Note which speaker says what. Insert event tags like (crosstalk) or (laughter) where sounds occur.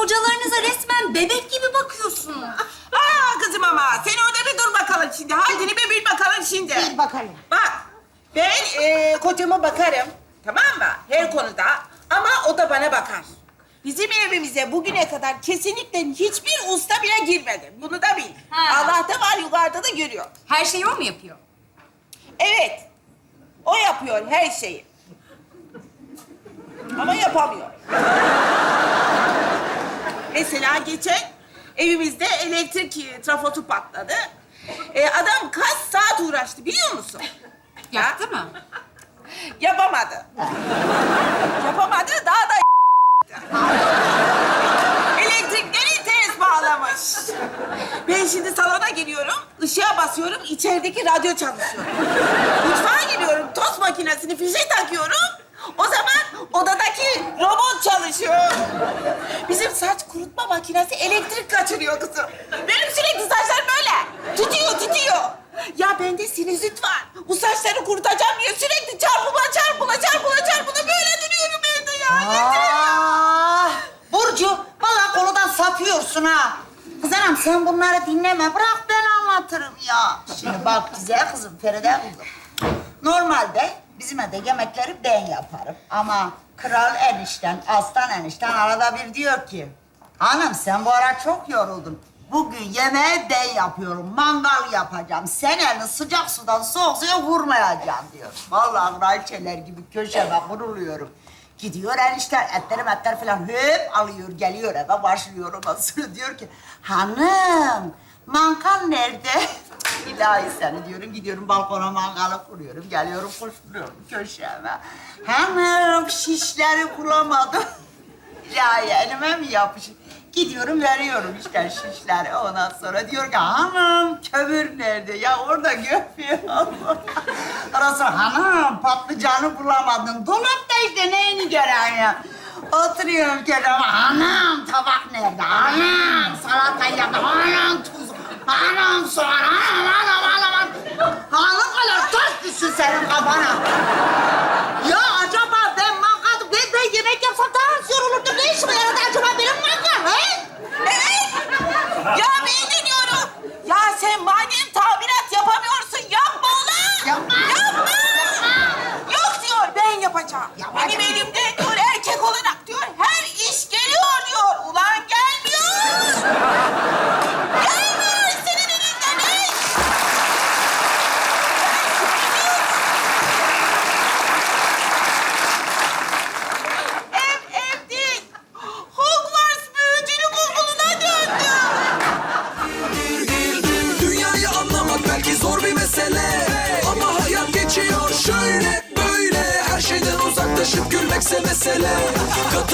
Speaker 1: kocalarınıza resmen bebek gibi bakıyorsun.
Speaker 2: Aa kızım ama sen orada bir dur bakalım şimdi. Haddini bir bil bakalım şimdi.
Speaker 3: Bil bakalım.
Speaker 2: Bak ben e, kocama bakarım tamam mı her konuda ama o da bana bakar. Bizim evimize bugüne kadar kesinlikle hiçbir usta bile girmedi. Bunu da bil.
Speaker 1: Ha.
Speaker 2: Allah da var yukarıda da görüyor.
Speaker 1: Her şeyi o mu yapıyor?
Speaker 2: Evet. O yapıyor her şeyi. Ama yapamıyor. Mesela geçen evimizde elektrik trafotu patladı. E, adam kaç saat uğraştı biliyor musun?
Speaker 1: Yaptı mı?
Speaker 2: Yapamadı. Yapamadı daha da (laughs) Elektrikleri ters bağlamış. Ben şimdi salona giriyorum, ışığa basıyorum, içerideki radyo çalışıyor. Mutfağa giriyorum, tost makinesini fişe takıyorum. O zaman robot çalışıyor. Bizim saç kurutma makinesi elektrik kaçırıyor kızım. Benim sürekli saçlarım böyle. Tutuyor, tutuyor. Ya bende sinüzit var. Bu saçları kurutacağım diye sürekli çarpıla çarpıla çarpıla çarpıla böyle duruyorum evde ya.
Speaker 3: Aa, Burcu, vallahi konudan sapıyorsun ha. Kız anam sen bunları dinleme. Bırak ben anlatırım ya. Şimdi bak güzel kızım, Feride kızım. Normalde bizim evde yemekleri ben yaparım. Ama kral enişten, aslan enişten arada bir diyor ki... Hanım sen bu ara çok yoruldun. Bugün yemeği ben yapıyorum. Mangal yapacağım. Sen elini sıcak sudan soğuk suya vurmayacağım diyor. Vallahi kraliçeler gibi köşeme kuruluyorum. Gidiyor enişten etleri metler falan hep alıyor geliyor eve başlıyor ondan sonra diyor ki hanım mangal nerede? (laughs) İlahi seni diyorum gidiyorum balkona mangalı kuruyorum geliyorum koşturuyorum köşeme. Hanım şişleri bulamadım. (laughs) İlahi elime mi yapışır? Gidiyorum veriyorum işte şişleri. Ondan sonra diyor ki hanım kömür nerede? Ya orada gömüyor. (laughs) Ondan sonra hanım patlıcanı bulamadın. Dolapta işte neyini gören ya? Oturuyorum kenara. Hanım tabak nerede? Hanım salata yaptı. Hanım tuz. Hanım soğan. Hanım hanım hanım. hanım. Hanım kadar taş düşsün senin kafana. Ya acaba ben mangal, ben, ben yemek yapsam daha az yorulurdum. Ne işime yaradı acaba benim mangal, he?
Speaker 2: Evet. Ya ben de diyorum. Ya sen madem tamirat yapamıyorsun yapma ulan.
Speaker 3: Yapma.
Speaker 2: Yapma. Yok diyor ben yapacağım.
Speaker 3: Yapacağım.
Speaker 2: Benim elimde
Speaker 4: uzaklaşıp gülmekse mesele. De